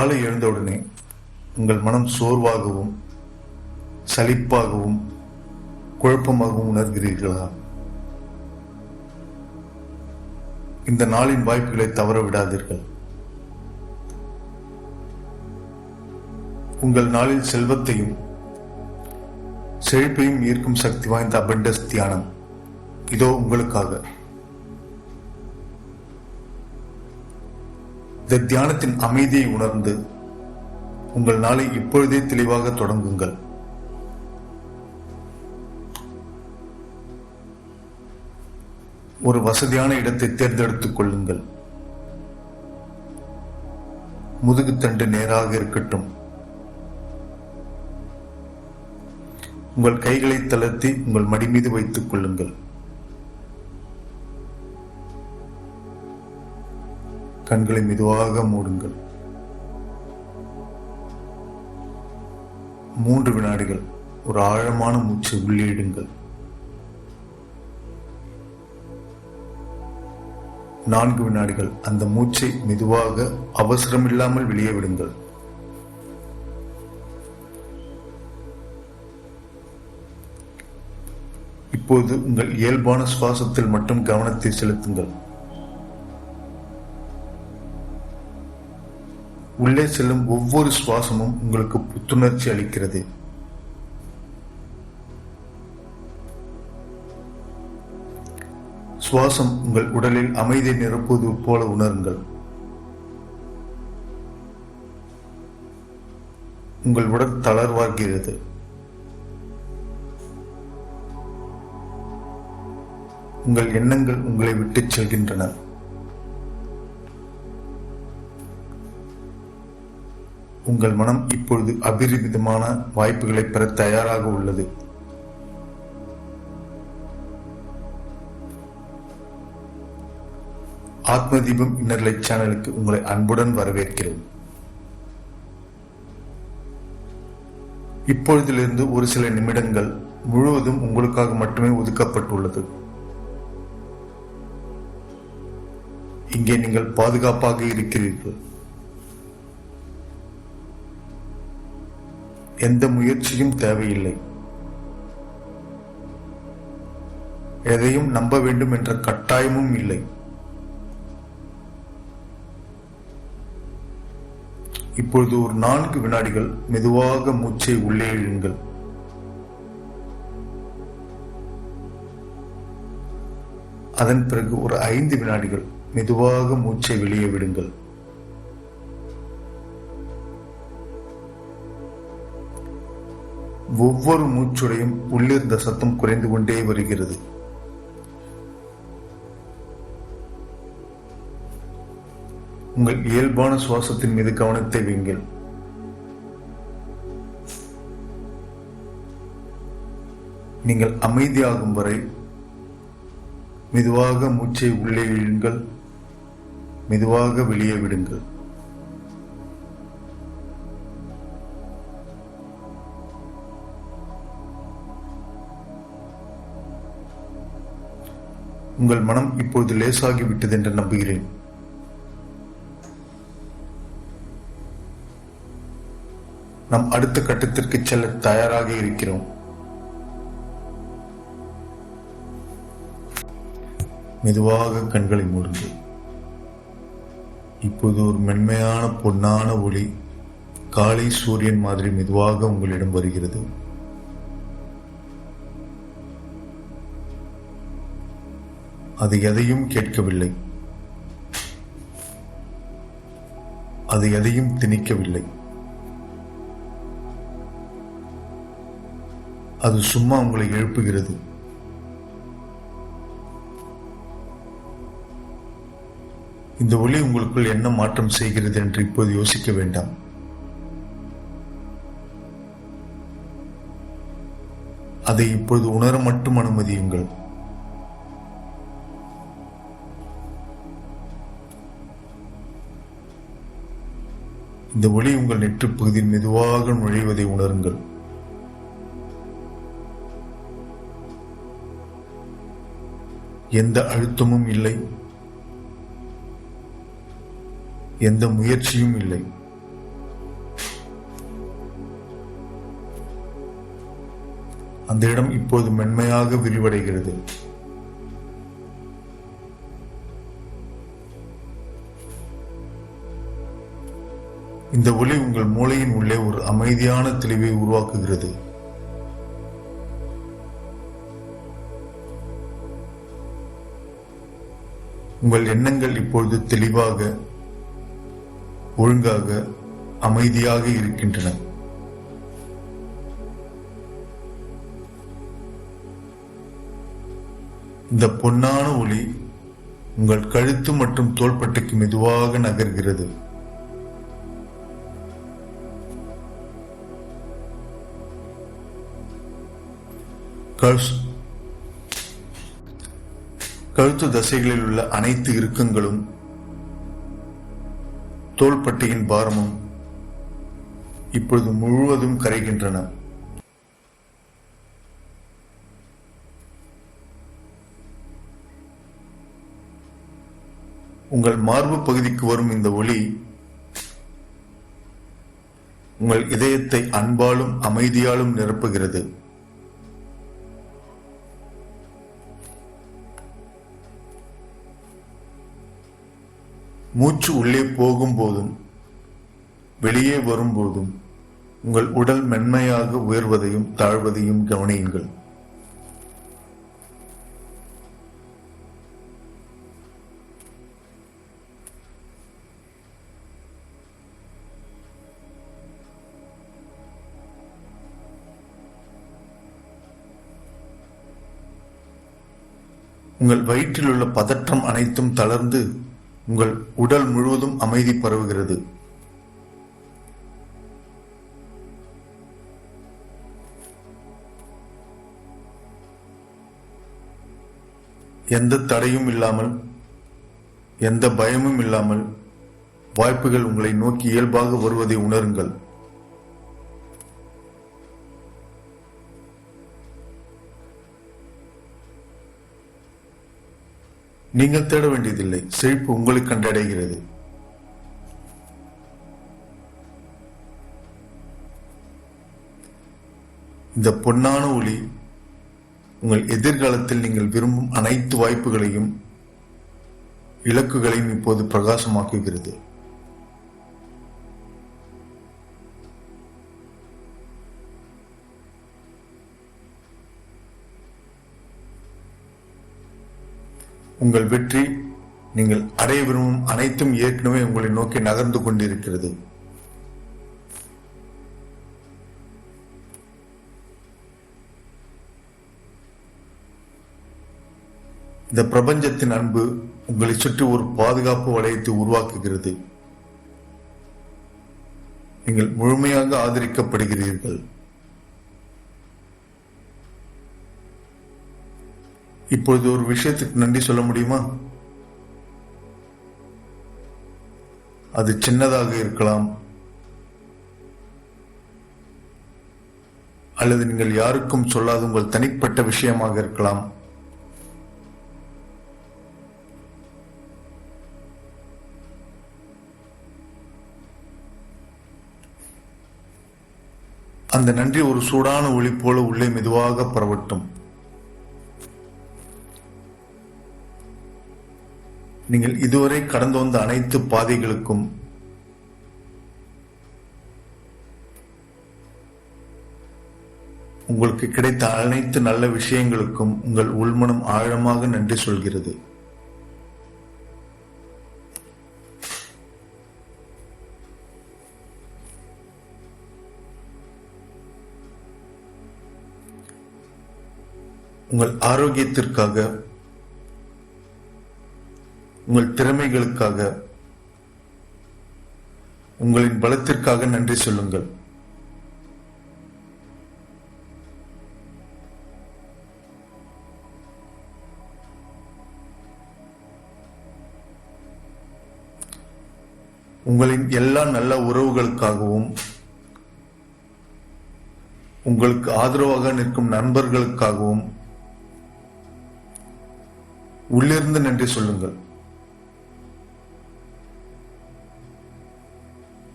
காலை எழுந்தவுடனே உங்கள் மனம் சோர்வாகவும் சலிப்பாகவும் குழப்பமாகவும் உணர்கிறீர்களா? இந்த நாளின் வாய்ப்புகளை தவற விடாதீர்கள். உங்கள் நாளில் செல்வத்தையும் செழிப்பையும் ஈர்க்கும் சக்தி வாய்ந்த அபண்டஸ் தியானம் இதோ உங்களுக்காக. இந்த தியானத்தின் அமைதியை உணர்ந்து உங்கள் நாளை இப்பொழுதே தெளிவாக தொடங்குங்கள். ஒரு வசதியான இடத்தை தேர்ந்தெடுத்துக் கொள்ளுங்கள். முதுகுத்தண்டு நேராக இருக்கட்டும். உங்கள் கைகளை தளர்த்தி உங்கள் மடி மீது வைத்துக் கொள்ளுங்கள். கண்களை மெதுவாக மூடுங்கள். மூன்று வினாடிகள் ஒரு ஆழமான மூச்சை உள்ளிடுங்கள் நான்கு வினாடிகள் அந்த மூச்சை மெதுவாக அவசரமில்லாமல் வெளியே விடுங்கள். இப்போது உங்கள் இயல்பான சுவாசத்தில் மட்டும் கவனத்தை செலுத்துங்கள். உள்ளே செல்லும் ஒவ்வொரு சுவாசமும் உங்களுக்கு புத்துணர்ச்சி அளிக்கிறது. சுவாசம் உங்கள் உடலில் அமைதியை நிரப்புவது போல உணருங்கள். உங்கள் உடல் தளர்வாகிறது. உங்கள் எண்ணங்கள் உங்களை விட்டுச் செல்கின்றன. உங்கள் மனம் இப்பொழுது அபிரிவிதமான வாய்ப்புகளை பெற தயாராக உள்ளது. ஆத்ம தீபம் சேனலுக்கு உங்களை அன்புடன் வரவேற்கிறோம் இப்பொழுதிலிருந்து ஒரு சில நிமிடங்கள் முழுவதும் உங்களுக்காக மட்டுமே ஒதுக்கப்பட்டுள்ளது. இங்கே நீங்கள் பாதுகாப்பாக இருக்கிறீர்கள். எந்த முயற்சியும் தேவையில்லை. எதையும் நம்ப வேண்டும் என்ற கட்டாயமும் இல்லை. இப்பொழுது ஒரு நான்கு வினாடிகள் மெதுவாக மூச்சை உள்ளே இழுங்கள். அதன் பிறகு ஒரு ஐந்து வினாடிகள் மெதுவாக மூச்சை வெளியே விடுங்கள். ஒவ்வொரு மூச்சுடையும் உள்ளிருந்த சத்தம் குறைந்து கொண்டே வருகிறது. உங்கள் இயல்பான சுவாசத்தின் மீது கவனத்தை வைங்கள் நீங்கள் அமைதியாகும் வரை மெதுவாக மூச்சை உள்ளே இழுங்கள். மெதுவாக வெளியே விடுங்கள். உங்கள் மனம் இப்பொழுது லேசாகிவிட்டது என்று நம்புகிறேன். நாம் அடுத்த கட்டத்திற்கு செல்ல தயாராக இருக்கிறோம். மெதுவாக கண்களை மூடுங்கள். இப்போது ஒரு மென்மையான பொன்னான ஒளி காலை சூரியன் மாதிரி மெதுவாக உங்களிடம் வருகிறது. அது எதையும் கேட்கவில்லை. அது எதையும் திணிக்கவில்லை. அது சும்மா உங்களை எழுப்புகிறது. இந்த ஒளி உங்களுக்குள் என்ன மாற்றம் செய்கிறது என்று இப்போது யோசிக்க வேண்டாம். அதை இப்பொழுது உணர மட்டும் அனுமதியுங்கள். இந்த ஒளி உங்கள் நெற்று பகுதியில் மெதுவாக நுழைவதை உணருங்கள். எந்த அழுத்தமும் இல்லை. எந்த முயற்சியும் இல்லை. அந்த இடம் இப்போது மென்மையாக விரிவடைகிறது. இந்த ஒளி உங்கள் மூளையின் உள்ளே ஒரு அமைதியான தெளிவை உருவாக்குகிறது. உங்கள் எண்ணங்கள் இப்பொழுது தெளிவாக ஒழுங்காக அமைதியாக இருக்கின்றன. இந்த பொன்னான ஒளி உங்கள் கழுத்து மற்றும் தோள்பட்டைக்கு மெதுவாக நகர்கிறது. கழுத்து தசைகளில் உள்ள அனைத்து இறுக்கங்களும் தோள்பட்டையின் பாரமும் இப்பொழுது முழுவதும் கரைகின்றன. உங்கள் மார்பு பகுதிக்கு வரும் இந்த ஒளி உங்கள் இதயத்தை அன்பாலும் அமைதியாலும் நிரப்புகிறது. மூச்சு உள்ளே போகும்போதும் வெளியே வரும்போதும் உங்கள் உடல் மென்மையாக உயர்வதையும் தாழ்வதையும் கவனியுங்கள். உங்கள் வயிற்றில் உள்ள பதற்றம் அனைத்தும் தளர்ந்து உங்கள் உடல் முழுவதும் அமைதி பரவுகிறது. எந்த தடையும் இல்லாமல் எந்த பயமும் இல்லாமல் வாய்ப்புகள் உங்களை நோக்கி இயல்பாக வருவதை உணருங்கள். நீங்கள் தேட வேண்டியதில்லை. செழிப்பு உங்களை கண்டடைகிறது. இந்த பொன்னான ஒளி உங்கள் எதிர்காலத்தில் நீங்கள் விரும்பும் அனைத்து வாய்ப்புகளையும் இலக்குகளையும் இப்போது பிரகாசமாக்குகிறது. உங்கள் வெற்றி நீங்கள் அடைய விரும்பும் அனைத்தும் ஏற்கனவே உங்களை நோக்கி நகர்ந்து கொண்டிருக்கிறது. இந்த பிரபஞ்சத்தின் அன்பு உங்களை சுற்றி ஒரு பாதுகாப்பு வளையத்தை உருவாக்குகிறது. நீங்கள் முழுமையாக ஆதரிக்கப்படுகிறீர்கள். இப்பொழுது ஒரு விஷயத்துக்கு நன்றி சொல்ல முடியுமா? அது சின்னதாக இருக்கலாம். அல்லது நீங்கள் யாருக்கும் சொல்லாத உங்கள் தனிப்பட்ட விஷயமாக இருக்கலாம். அந்த நன்றி ஒரு சூடான ஒளி போல உள்ளே மெதுவாக பரவட்டும். நீங்கள் இதுவரை கடந்து வந்த அனைத்து பாதைகளுக்கும் உங்களுக்கு கிடைத்த அனைத்து நல்ல விஷயங்களுக்கும் உங்கள் உள்மனம் ஆழமாக நன்றி சொல்கிறது. உங்கள் ஆரோக்கியத்திற்காக உங்கள் திறமைகளுக்காக உங்களின் பலத்திற்காக நன்றி சொல்லுங்கள். உங்களின் எல்லா நல்ல உறவுகளுக்காகவும் உங்களுக்கு ஆதரவாக நிற்கும் நண்பர்களுக்காகவும் உள்ளிருந்து நன்றி சொல்லுங்கள்.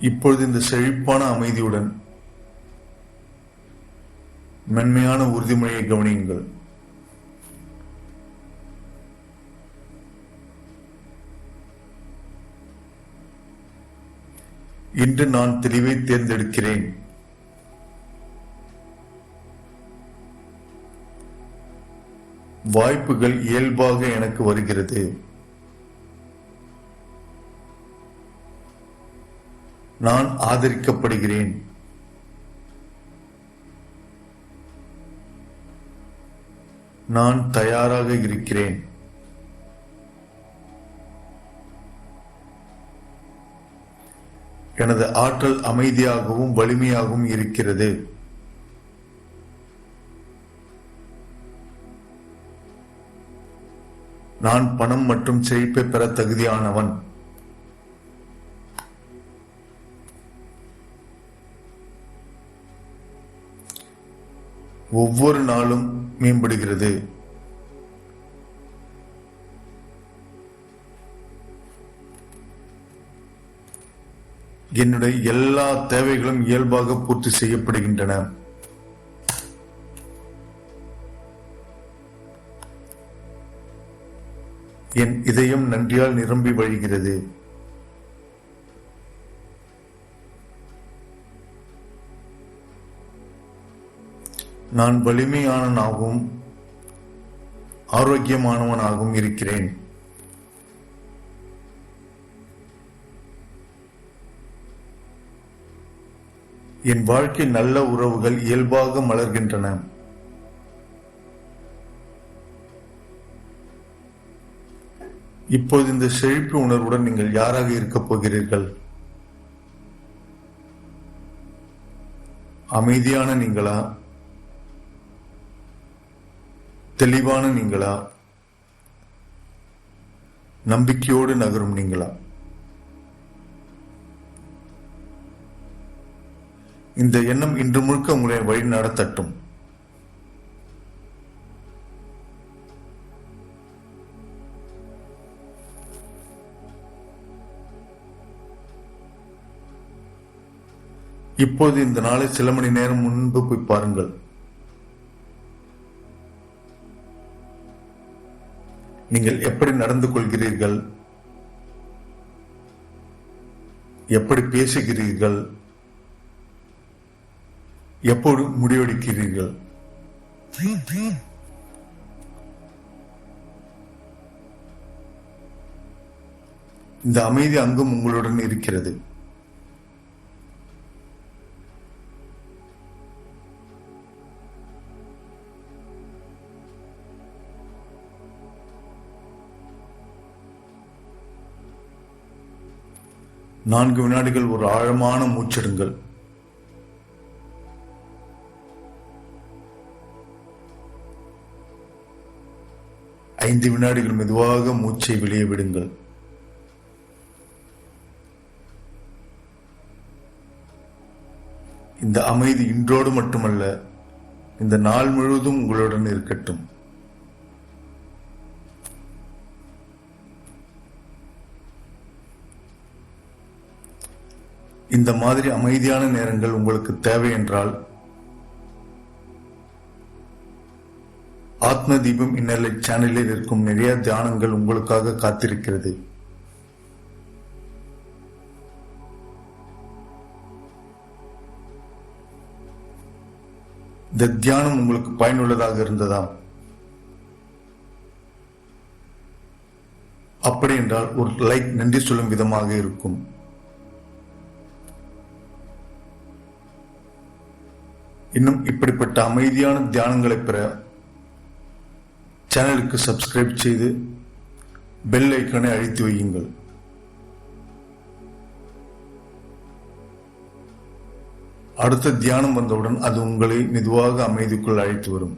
இப்பொழுது இந்த செழிப்பான அமைதியுடன் மென்மையான உறுதிமொழியை கவனியுங்கள். இன்று நான் தெளிவை தேர்ந்தெடுக்கிறேன். வாய்ப்புகள் இயல்பாக எனக்கு வருகிறது. நான் ஆதரிக்கப்படுகிறேன். நான் தயாராக இருக்கிறேன். எனது ஆற்றல் அமைதியாகவும் வலிமையாகவும் இருக்கிறது. நான் பணம் மற்றும் செழிப்பை பெற தகுதியானவன். ஒவ்வொரு நாளும் மேம்படுகிறது. என்னுடைய எல்லா தேவைகளும் இயல்பாக பூர்த்தி செய்யப்படுகின்றன. என் இதயம் நன்றியால் நிரம்பி வழிகிறது. நான் வலிமையானவனாகவும் ஆரோக்கியமானவனாகவும் இருக்கிறேன். என் வாழ்க்கை நல்ல உறவுகள் இயல்பாக மலர்கின்றன. இப்போது இந்த செழிப்பு உணர்வுடன் நீங்கள் யாராக இருக்கப் போகிறீர்கள்? அமைதியான நீங்களா? தெளிவான நீங்களா? நம்பிக்கையோடு நகரும் நீங்களா? இந்த எண்ணம் இன்று முழுக்க உங்களை வழி நடத்தட்டும் இப்போது இந்த நாளை சில மணி நேரம் முன்பு போய் பாருங்கள். நீங்கள் எப்படி நடந்து கொள்கிறீர்கள் எப்படி பேசுகிறீர்கள்? எப்போது முடிவெடுக்கிறீர்கள்? இந்த அமைதி அங்கும் உங்களுடன் இருக்கிறது. நான்கு வினாடிகள் ஒரு ஆழமான மூச்சிடுங்கள். ஐந்து வினாடிகள் மெதுவாக மூச்சை வெளியே விடுங்கள். இந்த அமைதி இன்றோடு மட்டுமல்ல இந்த நாள் முழுவதும் உங்களுடன் இருக்கட்டும். இந்த மாதிரி அமைதியான நேரங்கள் உங்களுக்கு தேவை என்றால் ஆத்ம தீபம் இன்னலை சேனலில் இருக்கும் நிறைய தியானங்கள் உங்களுக்காக காத்திருக்கிறது. இந்த தியானம் உங்களுக்கு பயனுள்ளதாக இருந்ததா அப்படி என்றால் ஒரு லைக் நன்றி சொல்லும் விதமாக இருக்கும். இன்னும் இப்படிப்பட்ட அமைதியான தியானங்களை பெற சேனலுக்கு சப்ஸ்கிரைப் செய்து பெல் ஐக்கனை அழித்து வையுங்கள். அடுத்த தியானம் வந்தவுடன் அது உங்களை மெதுவாக அமைதிக்குள் அழைத்து வரும்.